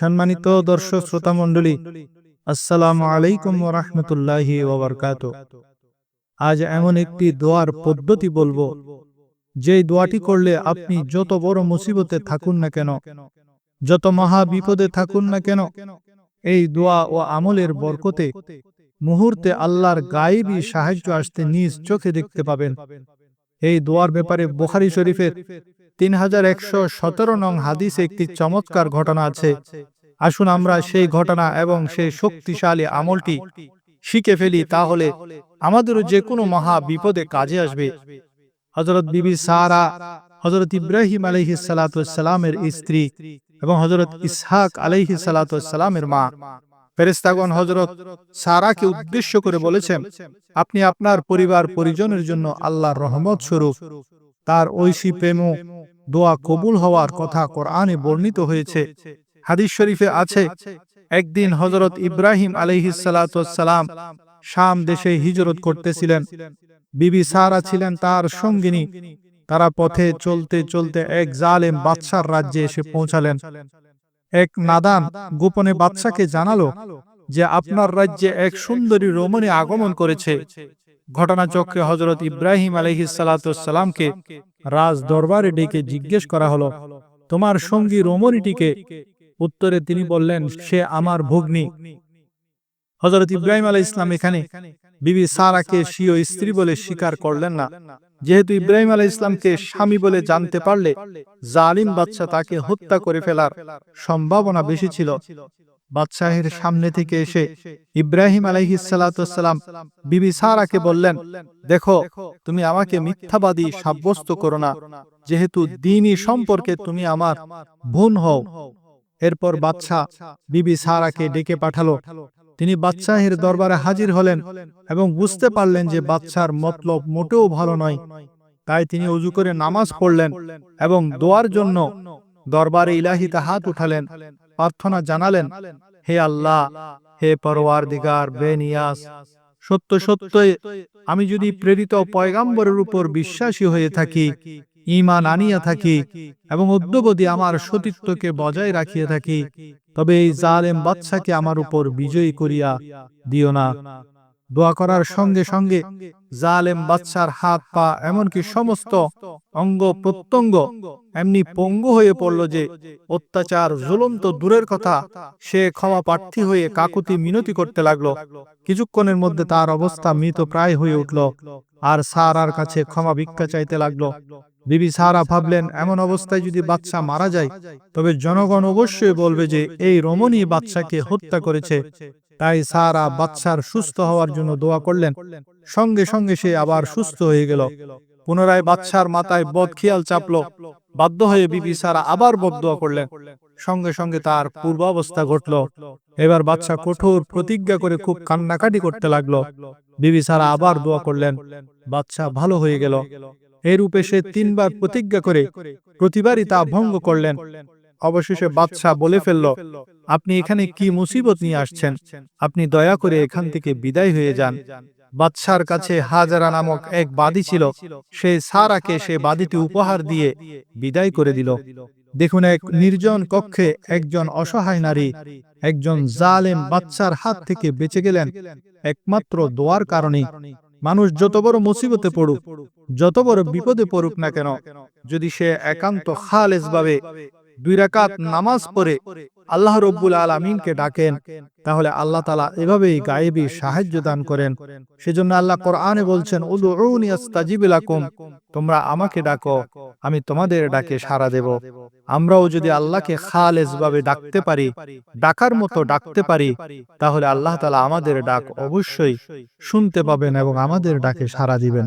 সম্মানিত দর্শক শ্রোতা মণ্ডলী আসসালামু আলাইকুম রহমতুল্লাহি ওবরকাত। আজ এমন একটি দোয়ার পদ্ধতি বলব, যেই দোয়াটি করলে আপনি যত বড় মুসিবতে থাকুন না কেন, যত মহা বিপদে থাকুন না কেন, এই দোয়া ও আমলের বরকতে মুহূর্তে আল্লাহর গায়েবী সাহায্য আসতে নিজ চোখে দেখতে পাবেন। এই দোয়ার ব্যাপারে বোখারি শরীফের তিন হাজার একশো সতেরো নং হাদিসে একটি চমৎকার ঘটনা আছে। আসুন আমরা সেই ঘটনা এবং সেই শক্তিশালী আমলটি শিখে ফেলি, তাহলে আমাদেরও যে কোনো মহা বিপদে কাজে আসবে। হজরত বিবি সারা হজরত ইব্রাহিম আলহি সালাতামের স্ত্রী এবং হজরত ইসহাক আলহি সালাতামের মা। ফেরেস্তাগণ হজরত সারাকে উদ্দেশ্য করে বলেছেন, আপনি আপনার পরিবার পরিজনের জন্য আল্লাহর রহমত স্বরূপ। তার ঐশী প্রেম দোয়া কবুল হওয়ার কথা কোরআনে বর্ণিত হয়েছে। হাদিস শরীফে আছে, একদিন হজরত ইব্রাহিম আলহিসাল্লাম শাম দেশে হিজরত করতেছিলেন। বিবি সারা ছিলেন তার সঙ্গিনী। তারা পথে চলতে চলতে এক জালেম বাদশার রাজ্যে এসে পৌঁছালেন। এক নাদান গোপনে বাদশাকে জানালো যে, আপনার রাজ্যে এক সুন্দরী রমণী আগমন করেছে। ঘটনাচক্রে হজরত ইব্রাহিম আলহিসাল্লামকে রাজ দরবারে ডেকে জিজ্ঞেস করা হলো, তোমার সঙ্গী রমণীটিকে? উত্তরে তিনি বললেন, সে আমার ভগ্নী। হজরত ইব্রাহিম আলাহ ইসলাম এখানে, বিবি সারাকে স্বীয় স্ত্রী বলে স্বীকার করলেন না। যেহেতু ইব্রাহিম আলাহ ইসলামকে স্বামী বলে জানতে পারলে জালিম বাচ্চা তাকে হত্যা করে ফেলার সম্ভাবনা বেশি ছিল। বাদশাহের সামনে থেকে এসে ইব্রাহিম আলাইহিসালাম বিবি সারাকে বললেন দেখো তুমি আমাকে মিথ্যাবাদী সাব্যস্ত করো না। যেহেতু দিনই সম্পর্কে তুমি আমার বোন হও। এরপর বাদশাহ বিবি সারাকে ডেকে পাঠালো। তিনি বাদশাহের দরবারে হাজির হলেন এবং বুঝতে পারলেন যে বাদশার মতলব মোটেও ভালো নয়। তাই তিনি উজু করে নামাজ পড়লেন এবং দোয়ার জন্য দরবারে ইলাহিতে হাত উঠালেন। প্রার্থনা জানালেন, হে আল্লাহ, হে পরওয়ার দিগার বেনিয়াস, সত্য সত্য আমি যদি প্রেরিত পয়গাম্বরের উপর বিশ্বাসী হয়ে থাকি ইমান আনিয়া থাকি এবং অদ্যবধি আমার সতীত্বকে বজায় রাখিয়া থাকি, তবে এই জালেম বাচ্চাকে আমার উপর বিজয়ী করিয়া দিও না। দোয়া করার সঙ্গে সঙ্গে জালেম বাদশার হাত পা এমনকি সমস্ত অঙ্গ প্রত্যঙ্গ। এমনি পঙ্গু হয়ে পড়ল যে অত্যাচার, জুলুম তো দূরের কথা। সে ক্ষমা প্রার্থী হয়ে কাকুতি মিনতি করতে লাগল। কিছুক্ষণের মধ্যে তার অবস্থা মৃত প্রায় হয়ে উঠল। আর সারার কাছে ক্ষমা ভিক্ষা চাইতে লাগল। বিবি সারা ভাবলেন, এমন অবস্থায় যদি বাচ্চা মারা যায়, তবে জনগণ অবশ্যই বলবে যে এই রমণী বাচ্চাকে হত্যা করেছে। তাই সারা বাচ্চার সুস্থ হওয়ার জন্য দোয়া করলেন। সঙ্গে সঙ্গে সে আবার সুস্থ হয়ে গেল। পুনরায় বাচ্চার মাথায় বদ খেয়াল চাপল। বাধ্য হয়ে বিবি সারা আবার বদোয়া করলেন। সঙ্গে সঙ্গে তার পূর্বাবস্থা ঘটল। এবার বাচ্চা কঠোর প্রতিজ্ঞা করে খুব কান্নাকাটি করতে লাগল। বিবি সারা আবার দোয়া করলেন। বাচ্চা ভালো হয়ে গেল। এরূপে সে তিনবার প্রতিজ্ঞা করে প্রতিবারই তা ভঙ্গ করলেন। অবশেষে বাদশাহ বলে ফেলল, আপনি এখানে কি মুসিবত নিয়ে আসছেন? আপনি দয়া করে এখান থেকে বিদায় হয়ে যান। বাদশার কাছে হাজারা নামক এক বাদী ছিল। সে সারাকে সে বাদীটি উপহার দিয়ে বিদায় করে দিল। দেখুন এক নির্জন কক্ষে একজন অসহায় নারী একজন জালেম বাচ্চার হাত থেকে বেঁচে গেলেন। একমাত্র দোয়ার কারণে মানুষ যত বড় মুসিবতে পড়ুক যত বড় বিপদে পড়ুক না কেন যদি সে একান্ত খালেজ ভাবে দুই রাকাত নামাজ পড়ে আল্লাহ রব্বুল আলমিনকে ডাকেন। তাহলে আল্লাহ তালা এভাবেই গায়েবী সাহায্য দান করেন। সেজন্য আল্লাহ কোরআনে বলছেন তোমরা আমাকে ডাকো, আমি তোমাদের ডাকে সাড়া দেব। আমরাও যদি আল্লাহকে খালেজ ভাবে ডাকতে পারি, ডাকার মতো ডাকতে পারি, তাহলে আল্লাহ তালা আমাদের ডাক অবশ্যই শুনতে পাবেন এবং আমাদের ডাকে সাড়া দিবেন।